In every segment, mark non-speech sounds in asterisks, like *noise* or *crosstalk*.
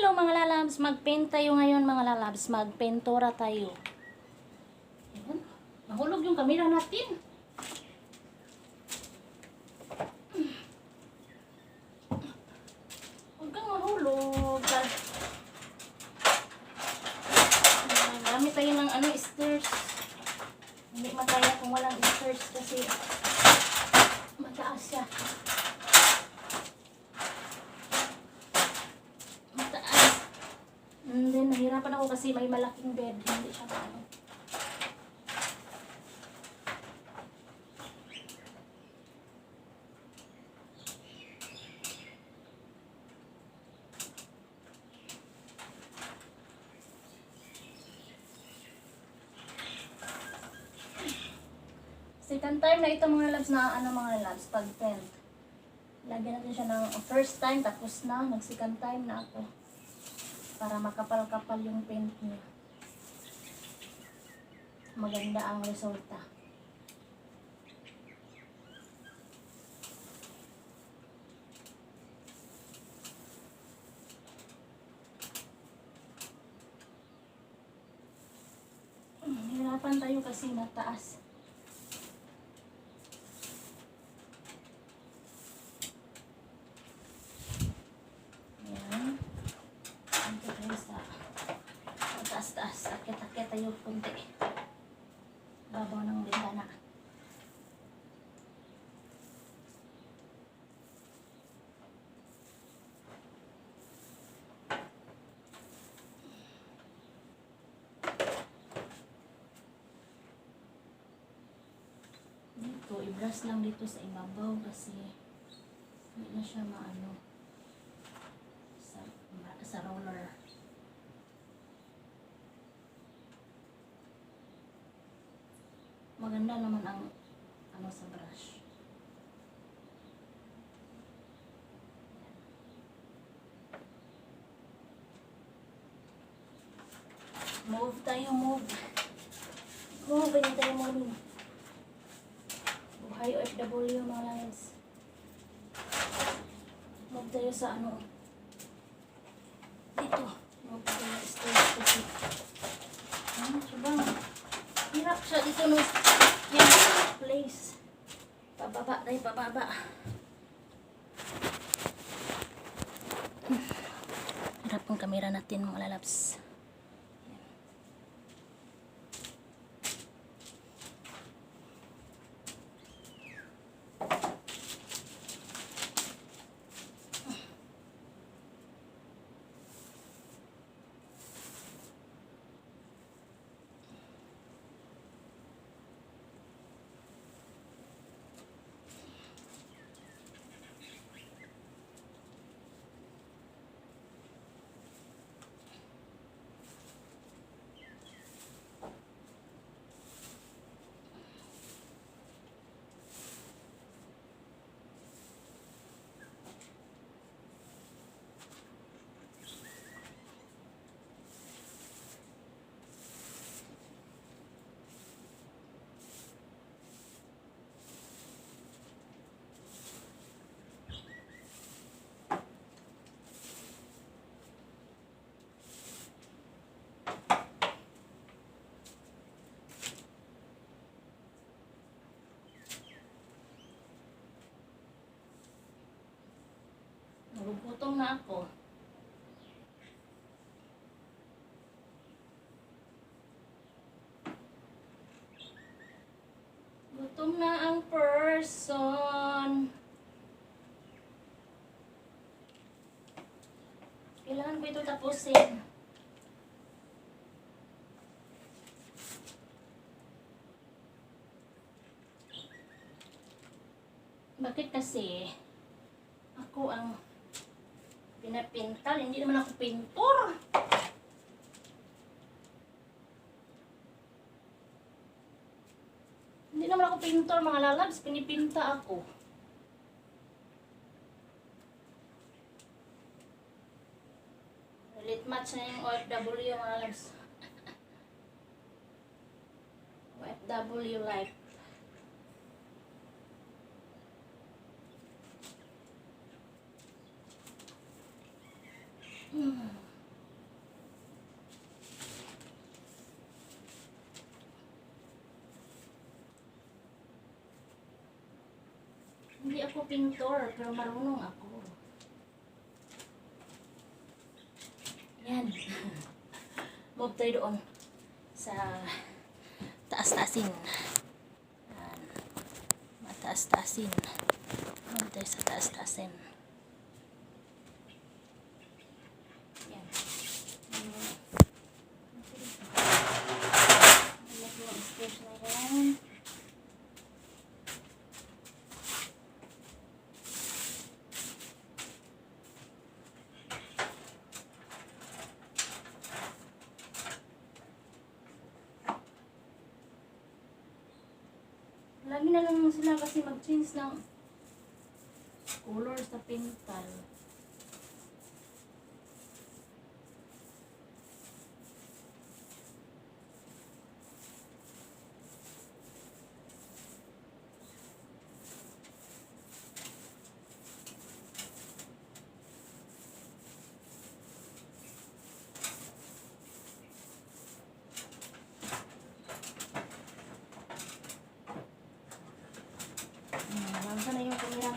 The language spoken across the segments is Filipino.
Hello mga lalabs, magpaint tayo ngayon mga lalabs, magpentura tayo. Ayan, nahulog yung kamera natin. Huwag kang mahulog. Ah, Gamit tayo ng ano, stairs. Hindi makaya kung walang stairs kasi mataas siya. Mataas. And then, nahirapan ako kasi may malaking bed. Hindi siya ano. Second time na ito mga labs na ano mga labs, pag tent. Lagyan natin siya ng first time, tapos na, nag second time na ako. Para makapal-kapal yung paint niya. Maganda ang resulta. Hmm, Hirapan tayo kasi nataas. Ayan. Dito tayo sa sa taas-taas. Akit-akit tayo kunti. Babaw ng bintana. Dito, i-brush lang dito sa ibabaw kasi hindi na siya maano sa, sa roller. Maganda naman ang ano sa brush. Move tayo, move. Move, hindi tayo move. Buhay OFW mga guys. Move tayo sa ano. Dito. Move tayo sa stage kasi. Ano, sabang. Hirap siya dito no. Yan, place. Pababa tayo, pababa. Harap ang kamera natin mga lalabs. Na ako. Gutom na ang person. Kailangan ko ito tapusin. Bakit kasi ako ang pinapintal, hindi naman ako pintor. Hindi naman ako pintor, mga lalabs, pinipinta ako. Relit match na yung OFW, mga lalabs. *laughs* OFW life. Hindi ako pintor, pero marunong ako. Yan. *laughs* Move tayo doon sa taas-taasin. Mataas-taasin. Move tayo sa taas-taasin. Yan. Yan. Anak mo ang stairs na yan. Lagi na lang sila kasi mag-change ng color sa pintal. Hmm, Nasa na yung camera.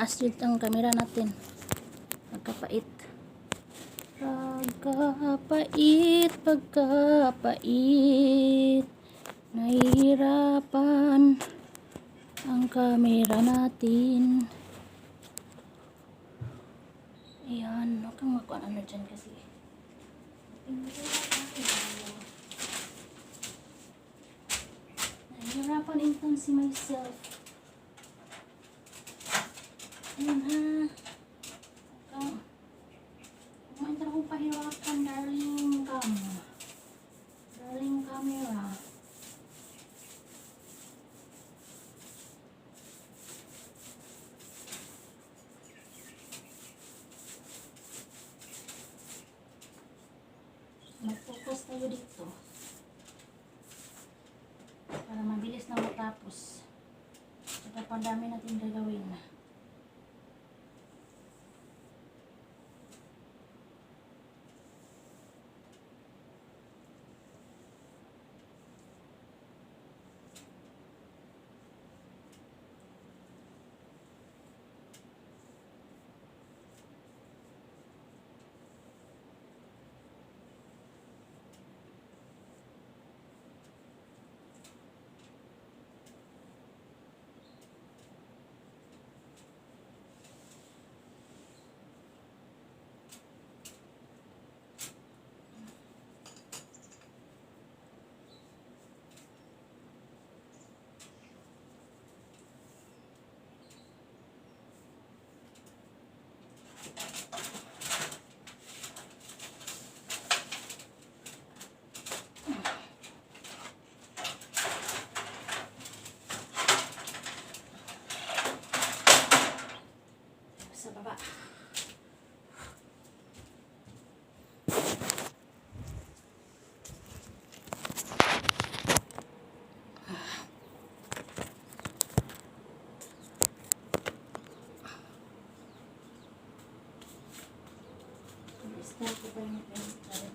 Nagtaas yun ang camera natin. Pagkapait. Pagkapait, pagkapait. Nahihirapan ang camera natin. Ayan, huwag kang makuha ano dyan kasi. Nahihirapan in time si myself. Ayan ha. Ikaw. Kumain ka akong pahirapan, darling cam. Darling camera. Mag-focus tayo dito. Para mabilis na matapos. Tsaka pandami natin gagawin. Sa baba. Start ko pa yung pencil.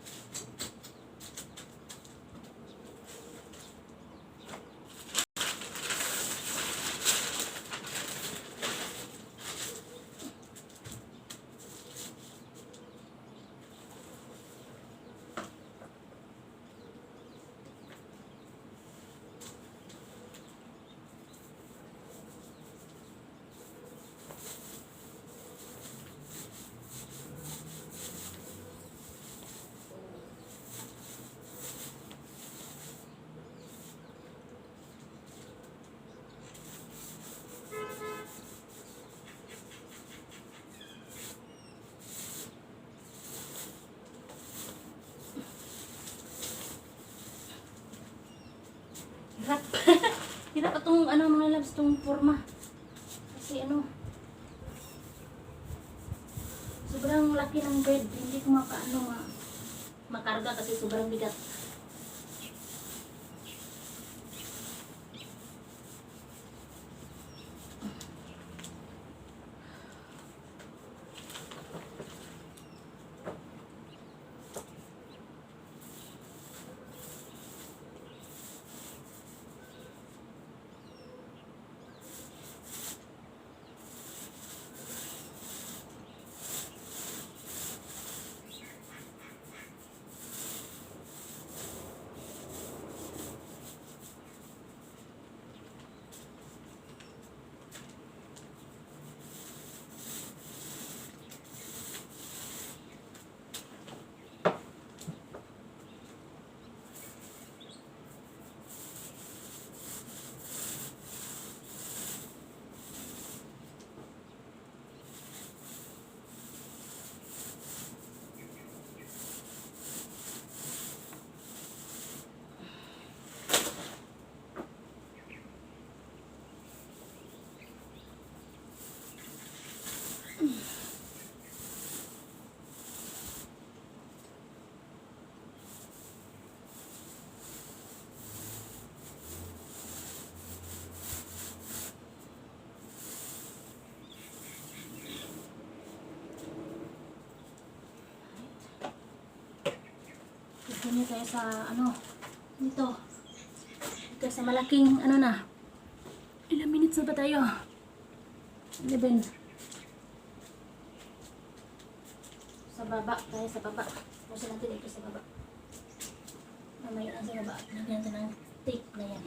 Hirap. Itong ano mga labs, itong forma. Kasi ano, sobrang laki ng bed. Hindi ko maka, ano, ma, makarga kasi sobrang bigat. Tayo sa ano, dito. Dito sa malaking ano na. Ilang minutes na ba tayo? 11. Sa baba, tayo sa baba. Pusin natin dito sa baba. Mamaya sa baba. Lagyan natin ng tape na yan.